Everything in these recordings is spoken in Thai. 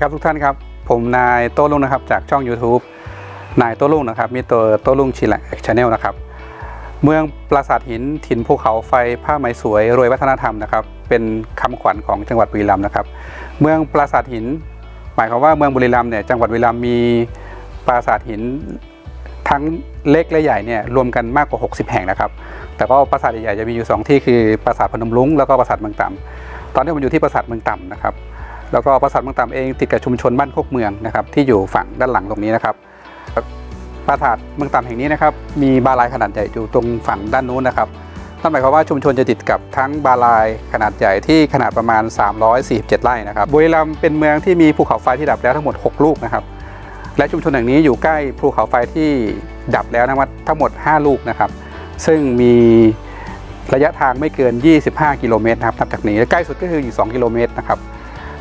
ีครับทุกท่านครับ ผมนายโต้ลุงนะครับจากช่อง YouTube นายโต้ลุงนะครับ มีตัวโต้ลุงชิลชาแนลนะครับ เมืองปราสาทหินถิ่นภูเขาไฟผ้าไหมสวยรวยวัฒนธรรมนะครับ เป็นคำขวัญของจังหวัดบุรีรัมย์นะครับ เมืองปราสาทหิน หมายความว่าเมืองบุรีรัมย์เนี่ยจังหวัดบุรีรัมย์มีปราสาทหินทั้งเล็กและใหญ่เนี่ยรวมกันมากกว่า 60 แห่งนะครับ แต่ก็ปราสาทใหญ่ๆจะมีอยู่สองที่คือปราสาทพนมรุ้งแล้วก็ปราสาทเมืองต่ำตอนนี้ผมอยู่ที่ปราสาทเมืองต่ำนะครับ แล้วก็ปราสาทเมืองต่ำเองติดกับชุมชนบ้านโคกเมืองนะครับที่อยู่ฝั่งด้านหลังตรงนี้นะครับปราสาทเมืองต่ำแห่งนี้นะครับมีบาลายขนาดใหญ่อยู่ตรงฝั่งด้านนู้นนะครับนั่นหมายความว่าชุมชนจะติดกับทั้งบาลายขนาดใหญ่ที่ขนาดประมาณ 347 ไร่นะครับบุรีรัมย์เป็นเมืองที่มีภูเขาไฟที่ดับแล้วทั้งหมด 6 ลูกนะครับและชุมชนแห่งนี้อยู่ใกล้ภูเขาไฟที่ดับแล้วนะครับทั้งหมด 5 ลูกนะครับซึ่งมีระยะทางไม่เกิน 25 กิโลเมตรนะครับนับจากนี้และใกล้สุดก็คืออยู่ 2 กิโลเมตรนะครับ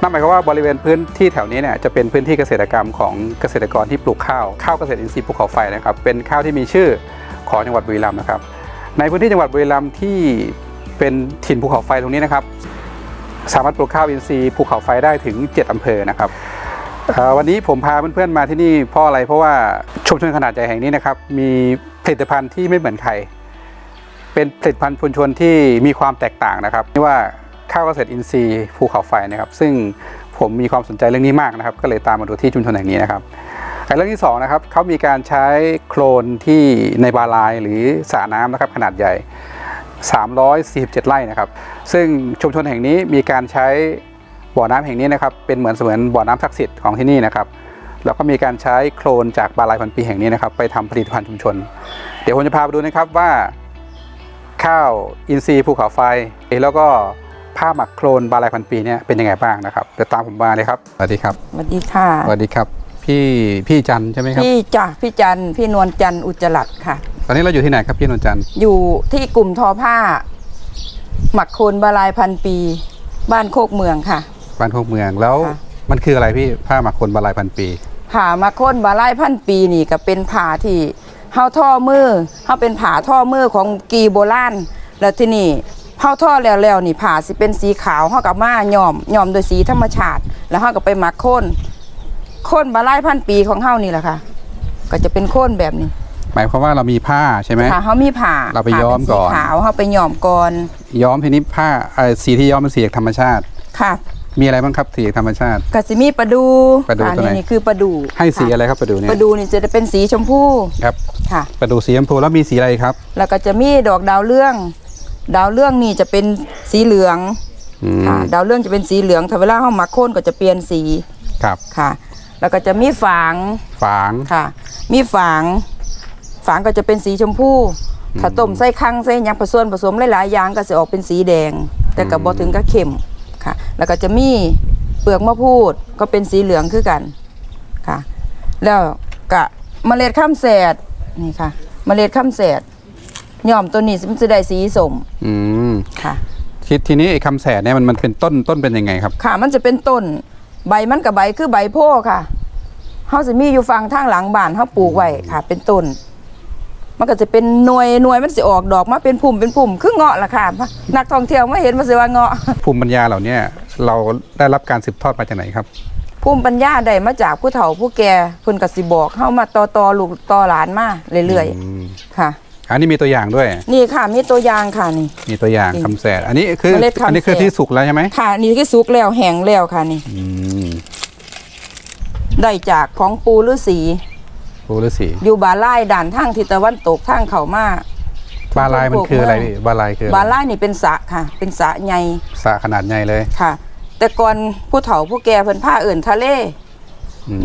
นั่นหมายความว่าบริเวณพื้นที่แถวนี้เนี่ยจะเป็นพื้นที่เกษตรกรรมของเกษตรกรที่ปลูกข้าวข้าวเกษตรอินทรีย์ภูเขาไฟนะครับเป็นข้าวที่มีชื่อของจังหวัดบุรีรัมย์นะครับ ในพื้นที่จังหวัดบุรีรัมย์ที่เป็นถิ่นภูเขาไฟตรงนี้นะครับ สามารถปลูกข้าวอินทรีย์ภูเขาไฟได้ถึง 7 อำเภอนะครับวันนี้ผมพาเพื่อนๆมาที่นี่เพราะอะไรเพราะว่าชุมชนขนาดใหญ่แห่งนี้นะครับมีผลิตภัณฑ์ที่ไม่เหมือนใคร เป็นผลิตภัณฑ์ชุมชนที่มีความแตกต่างนะครับไม่ว่า ข้าวเกษตรอินทรีย์ภูเขาไฟนะครับซึ่งผมมีความสนใจเรื่องนี้มากนะครับ ก็เลยตามมาดูที่ชุมชนแห่งนี้นะครับแต่เรื่องที่สองนะครับเขามีการใช้โคลนที่ในบาลายหรือสระน้ำนะครับขนาดใหญ่ 347 ไร่นะครับ ซึ่งชุมชนแห่งนี้มีการใช้บ่อน้ำแห่งนี้นะครับเป็นเหมือนเสมือนบ่อน้ำศักดิ์สิทธิ์ของที่นี่นะครับแล้วก็มีการใช้โคลนจากบาลายพันปีแห่งนี้นะครับ ไปทำผลิตภัณฑ์ชุมชน เดี๋ยวผมจะพาไปดูนะครับว่าข้าวอินทรีย์ภูเขาไฟแล้วก็ ผ้าหมักโคลนบาลายพันปีเนี่ยเป็นยังไงบ้างนะครับเดี๋ยวตามผมมาเลยครับสวัสดีครับสวัสดีค่ะ สวัสดีครับ พี่พี่จันทร์ใช่ไหมครับพี่จ่าพี่จันทร์พี่นวลจันทร์อุจจรัตน์ค่ะ ตอนนี้เราอยู่ที่ไหนครับพี่นนท์จันทร์อยู่ที่กลุ่มทอผ้า หมักโคนบาลายพันปี บ้านโคกเมืองค่ะ บ้านโคกเมืองแล้วค่ะ มันคืออะไรพี่ผ้าหมักโคลนบาลายพันปี ผ่ามาโคนบาลายพันปีนี่ก็เป็นผ่าที่เฮาท่อมือเฮาเป็นผ่าท่อมือของกีโบราณแล้วที่นี่ เฮาท่อแล้วแล้วนี่ผ่าสิเป็นสีขาวเฮากับมาย้อมย้อมโดวยสีธรรมชาติ แล้วเฮาก็ไปหมักโคนโคนบาลายพันปีของเฮานี่แหละค่ะ ก็จะเป็นโคนแบบนี้หมายความว่าเรามีผ้าใช่ไหมค่ะเขามีผ่าเราไปย้อมก่อนผ่าเป็สีขาวเขาไปย้อมก่อน ย้อมทีนี้ผ้าเอ่อสีที่ย้อมเป็นสีจากธรรมชาติค่ะ มีอะไรบ้างครับสีจากธรรมชาติกสิมีปลาดูปลาดูค่ะตัวไหนนี่นี่คือปลาดูให้สีค่อะไรครับประดูเนี่ปยลาดูนี่จะเป็นสีชมพูครับค่ะ ประดูสีชมพูแล้วมีสีอะไรครับ แล้วก็จะมีดอกดาวเรื่อง ดาวเรื่องนี่จะเป็นสีเหลืองอืมค่ะ ดาวเรื่องจะเป็นสีเหลืองถ้าเวลาเขาหมักโค่นก็จะเปลี่ยนสีครับ ค่ะ แล้วก็จะมีฝาง ฝาง ค่ะ มีฝาง ฝางก็จะเป็นสีชมพูถ้าต้มใส่คังใส่หยังผสมผสมหลายๆอย่างก็จะออกเป็นสีแดง แต่ก็บ่ถึงกับเข้มค่ะ แล้วก็จะมีเปลือกมะพูดก็เป็นสีเหลืองคือกันค่ะ แล้วก็เมล็ดข้ามแสดนี่ค่ะ เมล็ดข้ามแสด ย่อมตัวนี้มันจะได้สีสมอืมค่ะ ทีทีนี้ไอ้คำแสดเนี่ยมันมันเป็นต้นต้นเป็นยังไงครับ ค่ะ มันจะเป็นต้น ใบมันกับใบคือใบโพธิ์ค่ะเฮาสิมีอยู่ฟังทางหลังบ้านเฮาปลูกไว้ค่ะ เป็นต้น มันก็จะเป็นหน่วยหน่วยมันสิออกดอกมาเป็นพุ่มเป็นพุ่มคือเงาะล่ะค่ะ นักท่องเที่ยวมาเห็นมาสิว่าเงาะ ภูมิปัญญาเหล่าเนี้ยเราได้รับการสืบทอดมาจากไหนครับ ภูมิปัญญาได้มาจากผู้เฒ่าผู้แก่เพิ่นก็สิบอกเฮามาต่อต่อลูกต่อหลานมาเรื่อยอืมๆค่ะ อันนี้มีตัวอย่างด้วย นี่ค่ะมีตัวอย่างค่ะนี่ มีตัวอย่างนี่คำแสดอันนี้คือเมล็ดคำแสด อันนี้คือที่สุกแล้วใช่ไหมค่ะนี่คือสุกแล้วแห้งแล้วค่ะนี่ อืมได้จากของปูฤาษีปูฤาษีอยู่บาลายด่านทางทิศตะวันตกทางเข้ามาบาลายมันคืออะไรพี่บาลายคืออะไรบาลายนี่เป็นสระค่ะ เป็นสระใหญ่สระขนาดใหญ่เลย ค่ะ แต่ก่อนผู้เฒ่าผู้แก่เพิ่นผ้าเอื่นทะเลอืม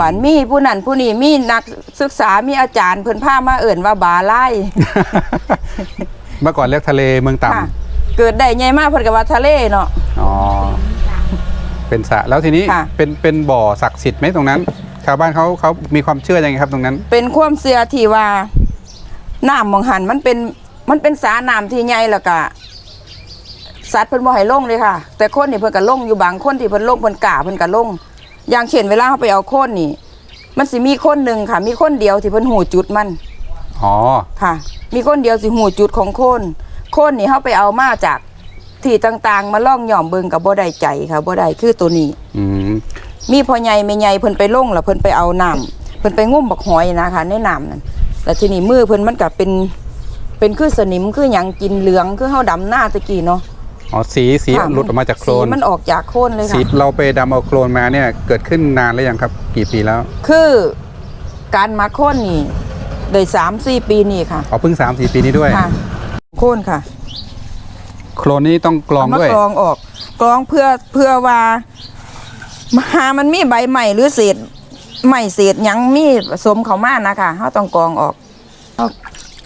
บ้านมีผู้นั้นผู้นี้มีนักศึกษามีอาจารย์เพิ่นผ้ามาเอื่นว่าบาลายเมื่อก่อนเรียกทะเลเมืองต่ค่ะเกิดได้ใหญ่มากเพิ่นก็ว่าทะเลเนาะำอ๋อเป็นสระแล้วทีนี้ค่ะเป็นเป็นบ่อศักดิ์สิทธิ์ไหมตรงนั้น ชาวบ้านเขาเขามีความเชื่อยังไงครับตรงนั้น เป็นความเชื่อที่ว่าน้ำมองหันมันเป็นมันเป็นสาน้ำที่ใหญ่แล้วก็สัตว์เพิ่นบ่ให้ลงเลยค่ะ แต่คนนี่เพิ่นก็ลงอยู่บางคนที่เพิ่นลงเพิ่นกล้าเพิ่นก็ลง อย่างเช่นเวลาเขาไปเอาโคนนี่ มันสิมีคนหนึ่งค่ะ มีคนเดียวที่เพิ่นหูจุดมันอ๋อค่ะ มีคนเดียวสิหูจุดของโคนโคนนี่เขาไปเอามาจากที่ต่างๆ มาล่องหย่อมเบิงกับบ่ได้ใจค่ะบ่ได้คือตัวนี้ อืมมีพ่อใหญ่แม่ใหญ่เพิ่นไปลงแล้วเพิ่นไปเอาน้ำเพิ่นไปงุ่มบักหอยนะคะในน้ำนั่นแล้วทีนี้มือเพิ่นมันก็เป็นเป็นคือสนิมคือหยังกินเหลืองคือเฮาดำหน้าตะกี้เนาะ อ๋อสีสีค่ะหลุดออกมาจากโคลนสีมันออกจากโคลนเลยสีค่ะ เราไปดำเอาโคลนมาเนี่ยเกิดขึ้นนานแล้วยังครับ กี่ปีแล้วคือการมาโค่นนี่เลยสามสี่ปีนี่ค่ะอ๋อเพิ่ง3 4ปีนี้ด้วย ค่ะโค่นค่ะโคลนนี่ต้องกรองเามาด้วยกรองออกกรองเพื่อเพื่อว่าหามันมีใบใหม่หรือเศษใหม่เศษหยังมีผสมเข้ามานะคะเขาต้องกรองออกเอา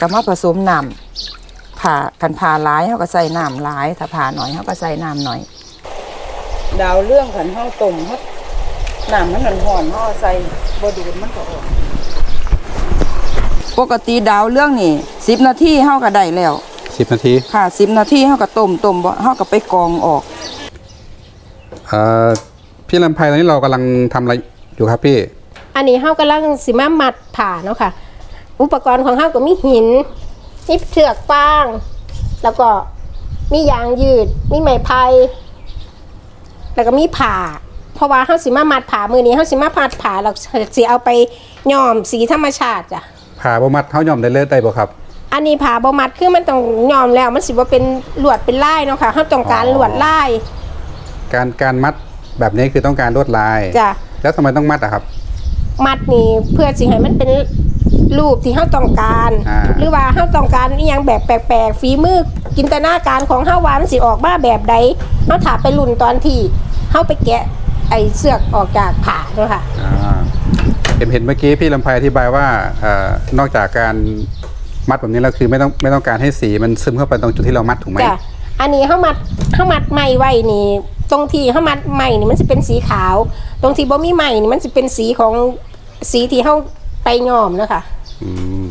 กลับมาผสมน้ำ ผ่ากันผ่าหลายเขาก็ใส่น้ำหลาย ถ้าผ่าหน่อยเขาก็ใส่น้ำหน่อย ดาวเรื่องขันเขาต้มเขาน้ำมันห่อนๆเขาใส่บดูดมันก็ออกปกติดาวเรื่องนี่สิบนาทีเขาก็ได้แล้ว10นาทีค่ะสิบนาทีเขาก็ต้มต้มบ่เขาก็ไปกรองออกเอ่อพี่ลำไพตอนนี้เรากำลังทำอะไรอยู่ครับพี่ อันนี้เฮากำลังสิมามัดผ่าเนาะค่ะ อุปกรณ์ของเฮาก็มีหิน มีเถือกฟาง แล้วก็มียางยืด มีไม้ไผ่แล้วก็มีผ่า เพราะว่าเฮาสิมามัดผ่ามือนี้เฮาสิมามัดผ่าเราสิเอาไปย้อมสีธรรมชาติจ้ะผ่าบมัดเขายอมได้เลยได้บ่ครับ อันนี้ผ่าบ่มัดคือมันต้องย้อมแล้วมันสิบ่เป็นลวดเป็นลายเนาะค่ะเฮาต้องการลวดลาย การการมัดแบบนี้คือต้องการลวดลาย จ้ะ แล้วทำไมต้องมัดอะครับ มัดนี่เพื่อสิให้มันเป็น รูปที่เฮาต้องการ อ่า หรือว่าเฮาต้องการอีหยังแบบแปลกๆฝีมือจินตนาการของเฮาว่ามันสิออกมาแบบใดเฮาถาไปรุ่นตอนที่เฮาไปแกะไอ้เสือกออกจากผ่าเนาะค่ะ อ่าเห็นเห็นเมื่อกี้พี่ลำไพอธิบายว่าเอ่อนอกจากการมัดแบบนี้แล้วคือไม่ต้องไม่ต้องการให้สีมันซึมเข้าไปตรงจุดที่เรามัดถูกไหม จ้ะ อันนี้เฮามัดเฮามัดไหมไว้นี่ ตรงที่เฮามัดไหมนี่มันสิเป็นสีขาว ตรงที่บ่มีไหมนี่มันสิเป็นสีของสีที่เฮา ไปย้อมเนาะค่ะอืม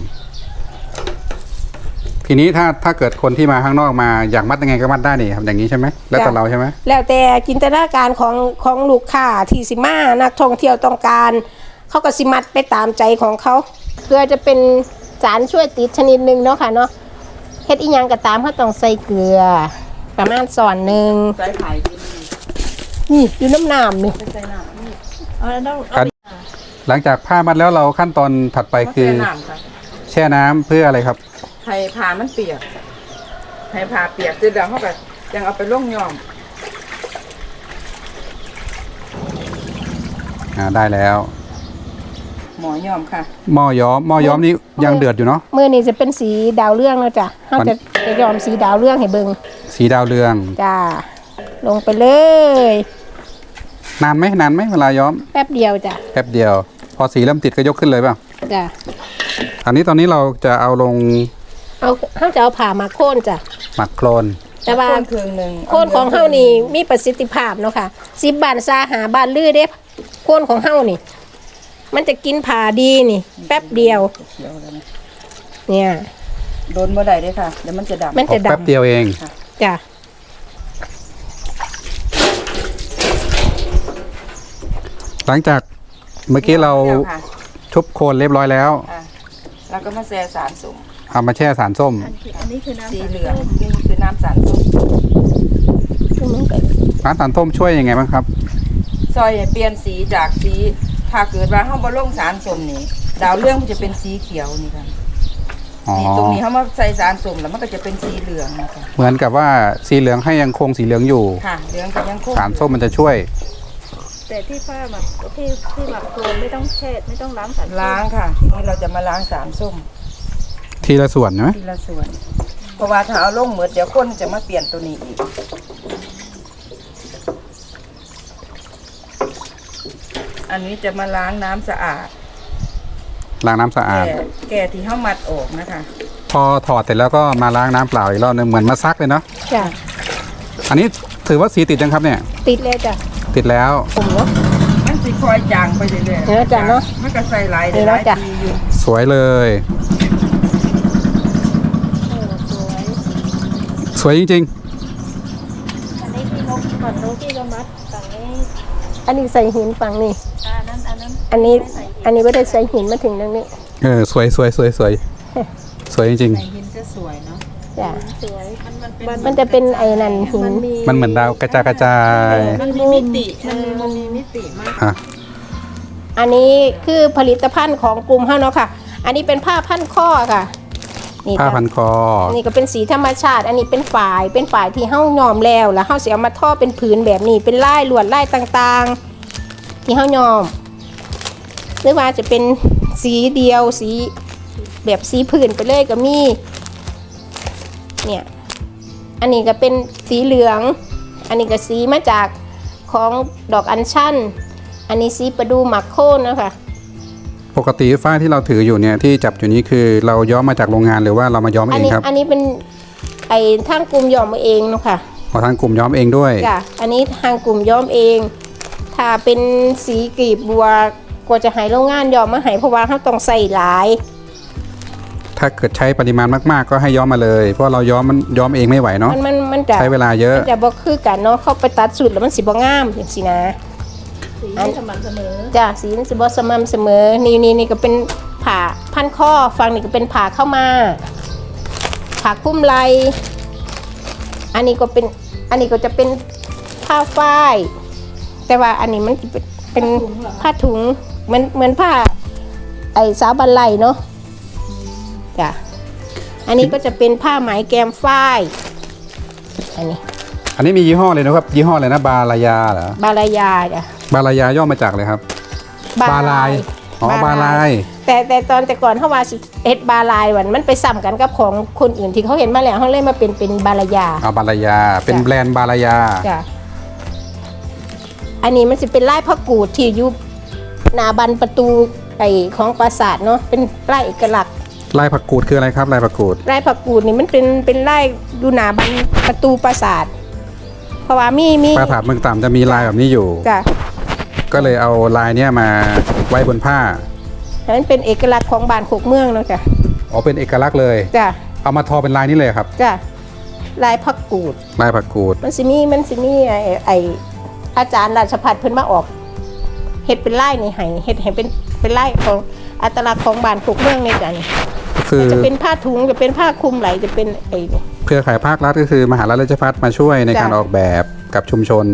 ทีนี้ถ้าถ้าเกิดคนที่มาข้างนอกมาอยากมัดยังไงก็มัดได้นี่ครับอย่างนี้ใช่ไหมแล้วแต่จ้ะเราใช่ไหมแล้วแต่จินตนาการของของลูกค้าที่สิมานักท่องเที่ยวต้องการ เขาก็สิมัดไปตามใจของเขาเพื่อจะเป็นสารช่วยติดชนิดหนึ่งเนาะค่ะเนาะเฮ็ดอีหยังก็ตามเขาต้องใส่เกลือ ประมาณส่อนหนึ่งใส่ไข่กินนี่อยู่น้ำน้ำนี่ใส่น้ำนี่การ หลังจากผ้ามัดแล้วเราขั้นตอนถัดไปเขาคือใส่น้ำค่ะแช่น้ำเพื่ออะไรครับ ให้ผ่ามันเปียกให้ผ่าเปียกเสร็จแล้วเขาก็ยังเอาไปล่งยอมอ่าได้แล้ว หมอยอมค่ะ หม้อย้อมหม้อย้อมนี้ยังเดือดอยู่เนาะ มือนี่จะเป็นสีดาวเรื่องแล้วจ้ะเขาจะจะยอมสีดาวเรื่องให้เบิงสีดาวเรือง จ้าลงไปเลย นานไหมนานไหมเวลาย้อมแป๊บเดียวจ้ะแป๊บเดียว พอสีเริ่มติดก็ยกขึ้นเลยเปล่าจ้ะอันนี้ตอนนี้เราจะเอาลงเอาเขาจะเอาผ่ามาโค่นจ้ะหมักโคลนแต่ว่าโค่นครึ่งหนึ่งโคนของเฮานี่มีประสิทธิภาพเนาะค่ะสิบบานซาหาบานลือเด้โคนของเฮานี่ มันจะกินผ่าดีนี่ แป๊บเดียวเดี๋ยวแล้วนะเนี่ยโดนบ่ได้เด้ค่ะเดี๋ยวมันจะดำมันจะแป๊บดำเดียวเองจ้ะหลังจาก เมื่อกี้เราแล้วค่ะชุบโคลนเรียบร้อยแล้ว อะแล้วก็มาแซ่สารส้มเอามาแช่สารส้มสีเหลืองนี่คือน้ำสารส้มร้านสารส้มช่วยยังไงบ้างครับ ซอยให้เปลี่ยนสีจากสีถ้าเกิดว่าเฮาบ่ลงสารส้มนี่ ดาวเรื่องมันจะเป็นสีเขียวนี่ค่ะอ๋อ นี่ตรงนี้เฮามาใส่สารส้มแล้วมันก็จะเป็นสีเหลืองนะคะเหมือนกับว่าสีเหลืองให้ยังคงสีเหลืองอยู่ ค่ะเหลืองก็ยังคงสารส้มมันจะช่วย แต่ที่ผ้าหมักที่ที่หมักโคลนไม่ต้องแช่ไม่ต้องล้างสารล้างค่ะ ทีนี้เราจะมาล้างสารส้มทีละส่วนใช่ไหมทีละส่วน เพราะว่าถ้าเอาลงหมดเดี๋ยวคนจะมาเปลี่ยนตัวนี้อีกอันนี้จะมาล้างน้ำสะอาดล้างน้ำสะอาด แก่แก่ที่เฮามัดออกนะคะพอถอดเสร็จแล้วก็มาล้างน้ำเปล่าอีกรอบนึงเหมือนมาซักเลยเนาะจ้ะอันนี้ถือว่าสีติดยังครับเนี่ย ติดเลยจ้ะ ติดแล้วผมเนาะมันสิคอยจางไปเรื่อยเออจ้ะเนอะมันก็ใส่หลายนี่ได้หเนอะลายจ้ะ ปีอยู่สวยเลย สวยจริงอันนี้ที่นกก่อนนกที่เรามัดฝั่งนี้อันนี้ใส่หินฝั่งนี้ อ่านั้นอันนั้นอันนี้ อันนี้ไม่ได้ใส่หินมาถึงตรงนี้ ๆ เออ สวยสวยสวยสวยสวยจริงหินจะสวยเนาะๆ จ้ะสวยมันจะเป็นไอ้นั่นหินมันมีมันเหมือนดาวกระจายกระจายมันมีมิติมันมีมันมีมิติมากอะอันนี้คือผลิตภัณฑ์ของกลุ่มเฮาเนาะค่ะ อันนี้เป็นผ้าพันข้อค่ะนี่ผ้าจ้ะพันคออันนี้ก็เป็นสีธรรมชาติ อันนี้เป็นฝ่าย เป็นฝ่ายที่เฮ้าย้อมแล้วแล้วเฮ้าสิเอามาทอเป็นผืนแบบนี้ เป็นลายลวดลายต่างๆ ที่เฮ้าย้อม หรือว่าจะเป็นสีเดียวสีแบบสีผืนไปเลยก็มี เนี่ย อันนี้ก็เป็นสีเหลือง อันนี้ก็สีมาจากของดอกอัญชัน อันนี้สีประดูหมักโคนนะคะปกติฝ้ายที่เราถืออยู่เนี่ยที่จับอยู่นี้คือเราย้อมมาจากโรงงานหรือว่าเรามาย้อมอันเองนี้ครับ อันนี้เป็นไอ้ทางกลุ่มย้อมมาเองเนาะค่ะขอทางกลุ่มย้อมเองด้วยจ้ะอันนี้ทางกลุ่มย้อมเอง ถ้าเป็นสีกลีบบัวกว่าจะหายโรงงานย้อมมาใหายเพราะว่าเขาต้องใส่หลาย ถ้าเกิดใช้ปริมาณมากๆ ก็ให้ย้อมมาเลย เพราะเราย้อมมันย้อมเองไม่ไหวเนาะมันมันมันจะใช้เวลาเยอะมันจะบ่คือกันเนาะเข้าไปตัดสุดแล้วมันสิบ่งามอย่างสินะสีไม่สม่ำเสมอจ้ะสีมันสิบ่สม่ำเสมอ นี่นี่นี่ก็เป็นผ่าพันข้อฟังนี่ก็เป็นผ่าเข้ามาผ่าคุ้มไหลอันนี้ก็เป็นอันนี้ก็จะเป็นผ้าฝ้าย แต่ว่าอันนี้มันจะเป็นเป็นผ้าถุงเหมือนเหมือนผ้าไอ้สาวบันไลเนาะ จ้ะอันนี้ก็จะเป็นผ้าไหมแกมฝ้ายอันนี้ อันนี้มียี่ห้อเลยนะครับ ยี่ห้ออะไรนะบาลายาเหรอบาลายาจ้ะบาลายาย่อมาจากเลยครับ บาลายอ๋อบาลายแต่แต่ตอนแต่ก่อนเขาว่าสิเอ็ดบาลายวันมันไปซ้ำกันกับของคนอื่นที่เขาเห็นมาแล้วเขาเลยมาเป็นเป็นบาลายาเอาบาลายา เป็นจ้ะแบรนด์บาลายาจ้ะอันนี้มันจะเป็นลายพระกูดที่อยุบหนาบันประตูไอของปราสาทเนาะเป็นลายเอกลักษณ์ ลายผักกูดคืออะไรครับลายผักกูดลายพระกูดนี่มันเป็นเป็นลายดูหนาบันประตูปราสาทเพราะว่ามีมีปราสาทเมืองต่ำจะมีลายแบบนี้อยู่จ้ะก็เลยเอาลายเนี้ยมาไว้บนผ้าอันนั้นเป็นเอกลักษณ์ของบ้านโคกเมืองเนาะจ้ะอ๋อเป็นเอกลักษณ์เลยจ้ะเอามาทอเป็นลายนี้เลยครับจ้ะลายพระกูดลายผักกูด มันสิมีมันสิมีไอไออาจารย์ราชพัฒน์เพิ่นมาออกเฮ็ดเป็นไล่นี่ให้เฮ็ดให้เป็นเป็นไล่ของอัตลักษณ์ของบ้านปลูกเมืองนี่จ้ะนี่ คือจะเป็นผ้าถุงจะเป็นผ้าคลุมไหลจะเป็นไอ้นี่เครือข่ายภาครัฐก็คือ มหาลัยราชภัฏมาช่วยในจ้ะการออกแบบกับชุมชน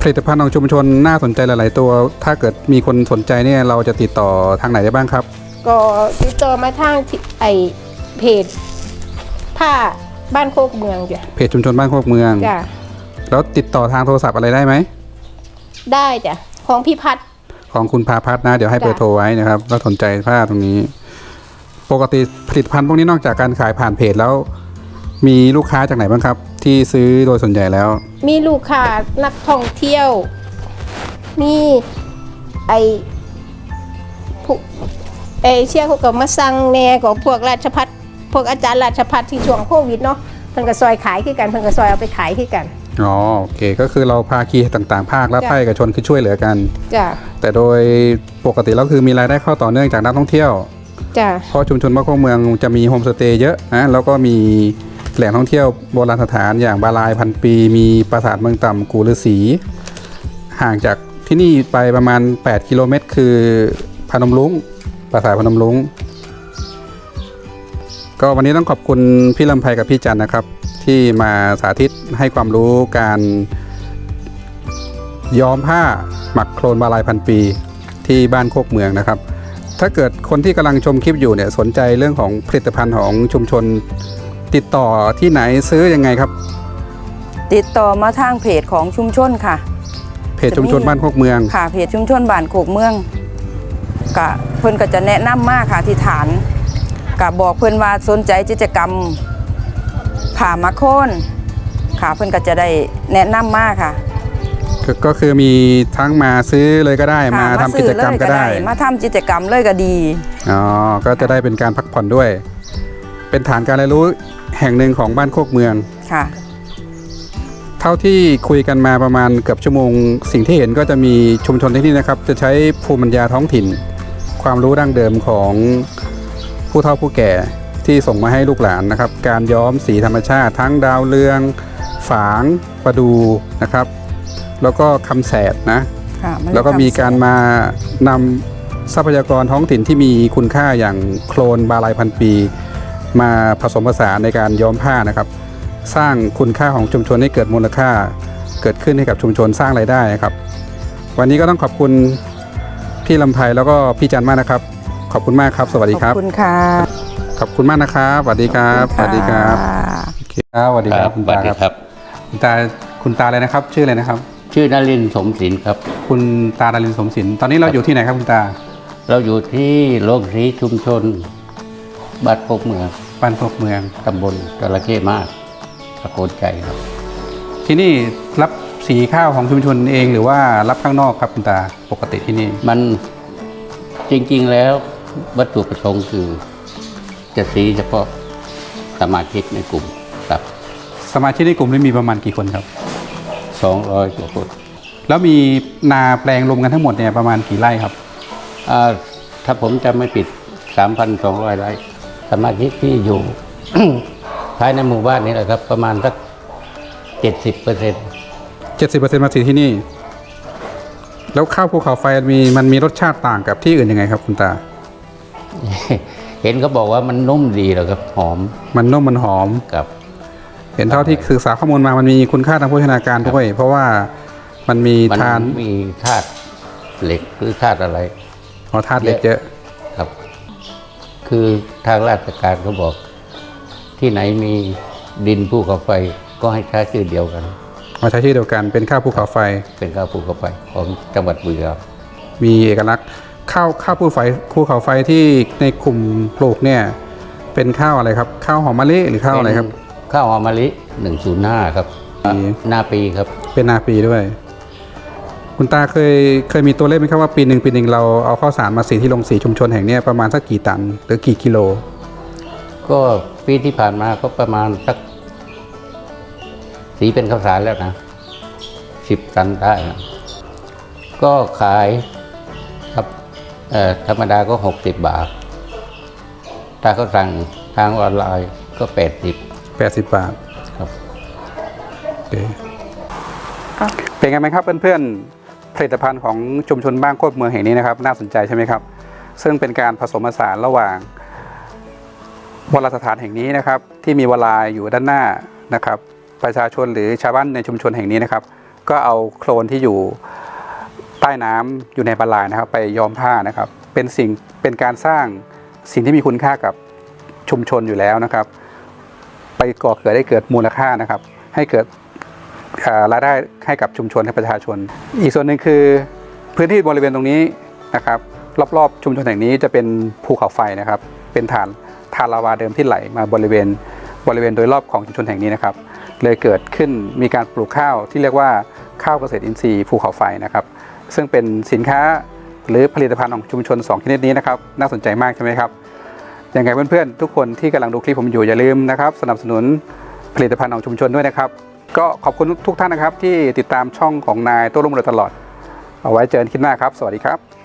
ผลิตภัณฑ์ของชุมชนน่าสนใจหลาย ๆ ตัว ถ้าเกิดมีคนสนใจเนี่ยเราจะติดต่อทางไหนได้บ้างครับ ก็ติดต่อมาทางที่ไอเพจผ้าบ้านโคกเมืองจ้ะเพจชุมชนบ้านโคกเมืองจ้ะแล้วติดต่อทางโทรศัพท์อะไรได้ไหม ได้จ้ะของพี่พัด ของคุณพาพัฒน์นะเดี๋ยวให้เบอร์โทรไว้นะครับถ้าสนใจผ้าตรงนี้ ปกติผลิตภัณฑ์พวกนี้นอกจากการขายผ่านเพจแล้ว มีลูกค้าจากไหนบ้างครับ ที่ซื้อโดยส่วนใหญ่แล้ว มีลูกค้านักท่องเที่ยว มีไอผู้เอเชียเขาก็มาสั่งแน่ของพวกราชพัฒพวกอาจารย์ราชพัฒที่ช่วงโควิดเนาะเพิ่นก็ซอยขายคือกันเพิ่นก็ซอยเอาไปขายคือกัน อ๋อโอเคก็คือเราพาคีต่างๆ ภาคและจ้ะ ภาคเอกชนคือช่วยเหลือกัน จ้ะแต่โดยปกติแล้วคือมีรายได้เข้าต่อเนื่องจากนักท่องเที่ยว จ้ะเพราะชุมชนบ้านโคกเมืองจะมีโฮมสเตย์เยอะนะแล้วก็มีแหล่งท่องเที่ยวโบราณสถานอย่างบาลายพันปี มีปราสาทเมืองต่ำกูฤาษีห่างจากที่นี่ไปประมาณ 8 กิโลเมตร คือพนมลุงปราสาทพนมลุงก็วันนี้ต้องขอบคุณพี่ลำไพกับพี่จันนะครับ ที่มาสาธิตให้ความรู้การย้อมผ้าหมักโครนบาลายพันปีที่บ้านโคกเมืองนะครับ ถ้าเกิดคนที่กำลังชมคลิปอยู่เนี่ยสนใจเรื่องของผลิตภัณฑ์ของชุมชน ติดต่อที่ไหนซื้อยังไงครับ ติดต่อมาทางเพจของชุมชนค่ะ เพจชุมชนบ้านโคกเมือง ค่ะ เพจชุมชนบ้านโคกเมืองกะเพิ่นก็จะแนะนำมากค่ะที่ฐานกะบอกเพิ่นว่าสนใจกิจกรรม ผ่ามาโค่นค่ะเพิ่นก็จะได้แนะนำมากค่ะก็ก็คือมีทั้งมาซื้อเลยก็ได้ค่ะมาทำกิจกรรมซื้อก็เลยได้ มาทำกิจกรรมเลยก็ดีอ๋อก็จะได้เป็นการพักผ่อนด้วย เป็นฐานการเรียนรู้แห่งหนึ่งของบ้านโคกเมืองค่ะ เท่าที่คุยกันมาประมาณเกือบชั่วโมง สิ่งที่เห็นก็จะมีชุมชนที่นี่นะครับ จะใช้ภูมิปัญญาท้องถิ่น ความรู้ดั้งเดิมของผู้เฒ่าผู้แก่ ที่ส่งมาให้ลูกหลานนะครับ การย้อมสีธรรมชาติทั้งดาวเรือง ฝางประดูนะครับ แล้วก็คำแสดนะค่ะนแล้วก็มีการทำมานำทรัพยากรท้องถิ่นที่มีคุณค่าอย่างโคลนบาลายพันปี มาผสมผสานในการย้อมผ้านะครับ สร้างคุณค่าของชุมชนให้เกิดมูลค่า เกิดขึ้นให้กับชุมชนสร้างรายได้ครับ วันนี้ก็ต้องขอบคุณพี่ลำไพแล้วก็พี่จันมากนะครับ ขอบคุณมากครับ สวัสดีขคอรับบคุณค่ะ ขอบคุณมากนะครับสวัสดีครับสวัสดีครับโอเคครับสวัสดีครับคุณสวัตาสดีครับครับ คุณตาคุณตาเลยนะครับ ชื่ออะไรนะครับ ชื่อนรินทร์สมศิลป์ครับ คุณตาดารินสมศิลป์ตอนนี้เราอยู่ที่ไหนครับคุณตา เราอยู่ที่โรงสีชุมชนบ้านพกเมืองบ้านพวกเมืองตำบลจระเข้มากตะโกนใจครับ ที่นี่รับสีข้าวของชุมชนเองหรือว่ารับข้างนอกครับคุณตาปกติที่นี่ มันจริงๆแล้ววัตถุประสงค์คือ จะสีเฉพาะสมาชิกในกลุ่มครับสมาชิกในกลุ่มนี้มีประมาณกี่คนครับ 200กว่าคนแล้วมีนาแปลงรวมกันทั้งหมดเนี่ยประมาณกี่ไร่ครับอ่าถ้าผมจำไม่ผิด 3,200 ไร่ สมาชิกที่อยู่ ภายในหมู่บ้านนี้แหละครับ ประมาณสัก 70เปอร์เซ็นต์70%มาสีที่นี่ แล้วข้าวภูเขาไฟมีมันมีรสชาติต่างกับที่อื่นยังไงครับ คุณตา เห็นเขาบอกว่ามันนุ่มดีแล้วครับหอมมันนุ่มมันหอมกับ เห็นเท่าที่ศึกษาข้อมูลมามันมีคุณค่าทางโภชนาการด้วย เพราะว่ามันมีมันทานมีธาตุเหล็กหรือธาตุอะไรอ๋อธาตุเหล็กเยอะครับ คือทางราชการเขาบอก ที่ไหนมีดินภูเขาไฟก็ให้ใช้ชื่อเดียวกันมาใช้ชื่อเดียวกันเป็นข้าวภูเขาไฟ เป็นข้าวภูเขาไฟของจังหวัดบุรีรัมย์มีเอกลักษณ์ ข้าวข้าวภูไฟภูเขาไฟที่ในกลุ่มปลูกเนี่ยเป็นข้าวอะไรครับ ข้าวหอมมะลิหรือข้าวอะไรครับเป็นข้าวหอมมะลิ 105 ครับปีหน้าปีครับ เป็นนาปีด้วย คุณตาเคยเคยมีตัวเลขไหมครับว่าปีหนึ่งปีหนึ่งเราเอาข้าวสารมาสีที่โรงสีชุมชนแห่งเนี้ยประมาณสักกี่ตัน หรือกี่กิโล ก็ปีที่ผ่านมาก็ประมาณสัก สีเป็นข้าวสารแล้วนะสิบตันได้นะก็ขายครับเอ่อ ธรรมดาก็หกสิบบาท ถ้าเขาสั่งทางออนไลน์ก็แปดสิบ80 บาทครับโอเคเป็นไงไหมครับเพื่อนๆผลิตภัณฑ์ของชุมชนบ้านโคตรเมืองแห่งนี้นะครับ น่าสนใจใช่ไหมครับ ซึ่งเป็นการผสมผสานระหว่างวรสถานแห่งนี้นะครับ ที่มีวลายอยู่ด้านหน้านะครับ ประชาชนหรือชาวบ้านในชุมชนแห่งนี้นะครับ ก็เอาโคลนที่อยู่ ใต้น้ำอยู่ในบาลายนะครับ ไปย้อมผ้านะครับ เป็นสิ่งเป็นการสร้างสิ่งที่มีคุณค่ากับชุมชนอยู่แล้วนะครับ ไปก่อเกิดได้เกิดมูลค่านะครับ ให้เกิดรายได้ให้กับชุมชนให้ประชาชน อีกส่วนหนึ่งคือพื้นที่บริเวณตรงนี้นะครับ รอบๆ ชุมชนแห่งนี้จะเป็นภูเขาไฟนะครับ เป็นฐานฐานลาวาเดิมที่ไหลมาบริเวณบริเวณโดยรอบของชุมชนแห่งนี้นะครับ เลยเกิดขึ้นมีการปลูกข้าวที่เรียกว่าข้าวเกษตรอินทรีย์ภูเขาไฟนะครับ ซึ่งเป็นสินค้าหรือผลิตภัณฑ์ของชุมชนสองชนิดนี้นะครับน่าสนใจมากใช่ไหมครับยังไงเพื่อนๆทุกคนที่กำลังดูคลิปผมอยู่อย่าลืมนะครับสนับสนุนผลิตภัณฑ์ของชุมชนด้วยนะครับ ก็ขอบคุณทุกท่านนะครับที่ติดตามช่องของนายโต้รุ่งโดยตลอด เอาไว้เจอกันคลิปหน้าครับ สวัสดีครับ